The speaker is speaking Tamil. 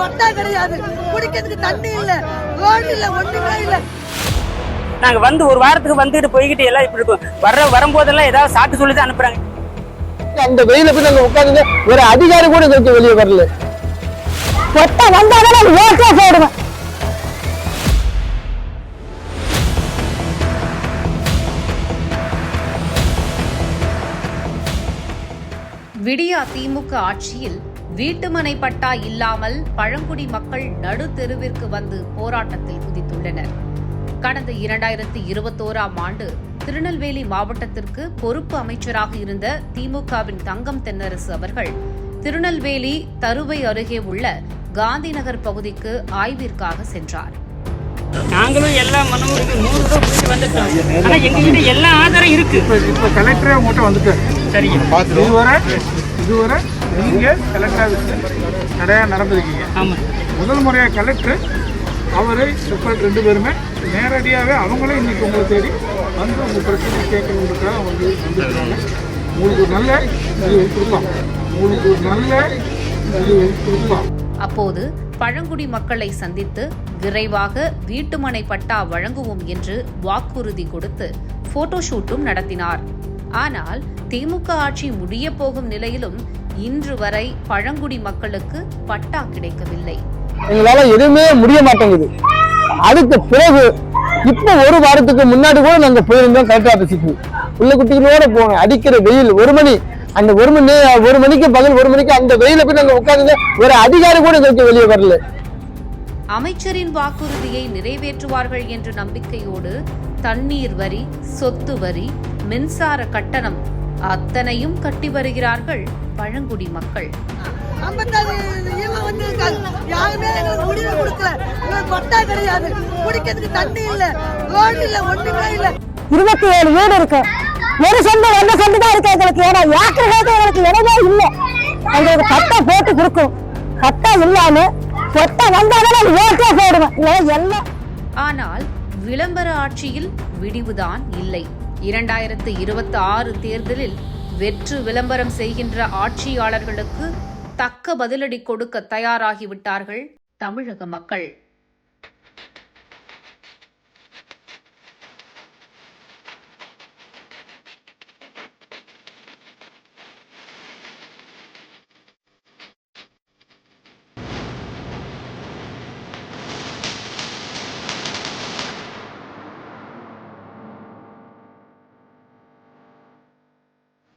பட்டா கிடையாது. குடிக்கிறதுக்கு தண்ணி இல்ல ரோடு இல்ல ஒண்ணுமே இல்ல. நாங்க வந்து ஒரு வாரத்துக்கு வந்துட்டு போய்கிட்டு எல்லாம் இப்படி இருக்கும். வர்ற வரும்போதெல்லாம் ஏதாவது சாக்கு சொல்லி தான் அனுப்புறாங்க. அந்த வெயில போய் நாங்க உட்காந்து ஒரு அதிகாரி கூட இங்க வெளியே வரல. ஒட்ட வந்தாதான் நான் ஓட்டே போடுவேன் விடியா திமுக ஆட்சியில் வீட்டுமனை பட்டா இல்லாமல் பழங்குடி மக்கள் நடு தெருவிற்கு வந்து போராட்டத்தில் குதித்துள்ளனர். கடந்த இரண்டாயிரத்தி இருபத்தோராம் ஆண்டு திருநெல்வேலி மாவட்டத்திற்கு பொறுப்பு அமைச்சராக இருந்த திமுகவின் தங்கம் தென்னரசு அவர்கள் திருநெல்வேலி தருவை அருகே உள்ள காந்தி நகர் பகுதிக்கு ஆய்விற்காக சென்றார். நாங்களும் எல்லா மனமும் நூறு ரூபாய் பிடிச்சி வந்துட்டோம். எல்லா ஆதாரம் இருக்கு. இப்போ கலெக்டரே உங்கள்கிட்ட வந்துட்டார் சரிங்க. இதுவரை இதுவரை நீங்க கலெக்டராக நிறையா நடந்திருக்கீங்க. ஆமா. முதல் முறையாக கலெக்டர் அவரை சூப்பர் ரெண்டு பேருமே. நேரடியாகவே அவங்களே இன்னைக்கு உங்களை தேடி வந்து உங்கள் பிரச்சனை கேட்கணுன்றதுக்காக வந்து வந்துருக்காங்க. உங்களுக்கு ஒரு நல்ல இது கொடுக்கலாம் உங்களுக்கு ஒரு நல்ல இது கொடுக்கலாம் அப்போது பழங்குடி மக்களை சந்தித்து விரைவாக வீட்டுமனை பட்டா வழங்குவோம் என்று வாக்குறுதி கொடுத்து போட்டோஷூட்டும் நடத்தினார். ஆனால் திமுக ஆட்சி முடிய போகும் நிலையிலும் இன்று வரை பழங்குடி மக்களுக்கு பட்டா கிடைக்கவில்லை. எங்களால எதுவுமே முடிய மாட்டேங்குது. அதுக்கு பிறகு இப்ப ஒரு வாரத்துக்கு முன்னாடி கூட நாங்க போயிருந்தோம் கலெக்டர் ஆபீஸுக்கு. உள்ள குட்டிகளோட போனோம். அடிக்கிற வெயில் ஒரு மணி அந்த ஒரு மணி ஒரு மணிக்கு பகல் ஒரு மணிக்கு அந்த வெயில போய் நாங்க உட்காந்து ஒரு அதிகாரி கூட எங்களுக்கு வெளியே வரல. அமைச்சரின் வாக்குறுதியை நிறைவேற்றுவார்கள் என்ற நம்பிக்கையோடு தண்ணீர் வரி சொத்து வரி மின்சார கட்டணம் அத்தனையும் கட்டி வருகிறார்கள் பழங்குடி மக்கள். வந்து யாருமே முடிவு கொடுக்கல. பட்டா கிடையாது. குடிக்கிறதுக்கு தண்ணி இல்ல. ரோடு இல்ல. ஒண்ணுமே இல்ல. இருபத்தி ஏழு வீடு இருக்கு. ஒரு சொந்த ஒன்று சொந்த தான் இருக்கு எங்களுக்கு. ஏன்னா ஏக்கர் எங்களுக்கு இடமே இல்லை. எங்களுக்கு பட்டா போட்டு கொடுக்கும். பட்டா இல்லாம ஒட்ட வந்தாதான் நான் ஓட்டே போடுவேன் இல்லை எல்லாம் ஆனால் விளம்பர ஆட்சியில் விடிவுதான் இல்லை. இரண்டாயிரத்து இருபத்தி ஆறு தேர்தலில் வெற்று விளம்பரம் செய்கின்ற ஆட்சியாளர்களுக்கு தக்க பதிலடி கொடுக்க தயாராகிவிட்டார்கள் தமிழக மக்கள்.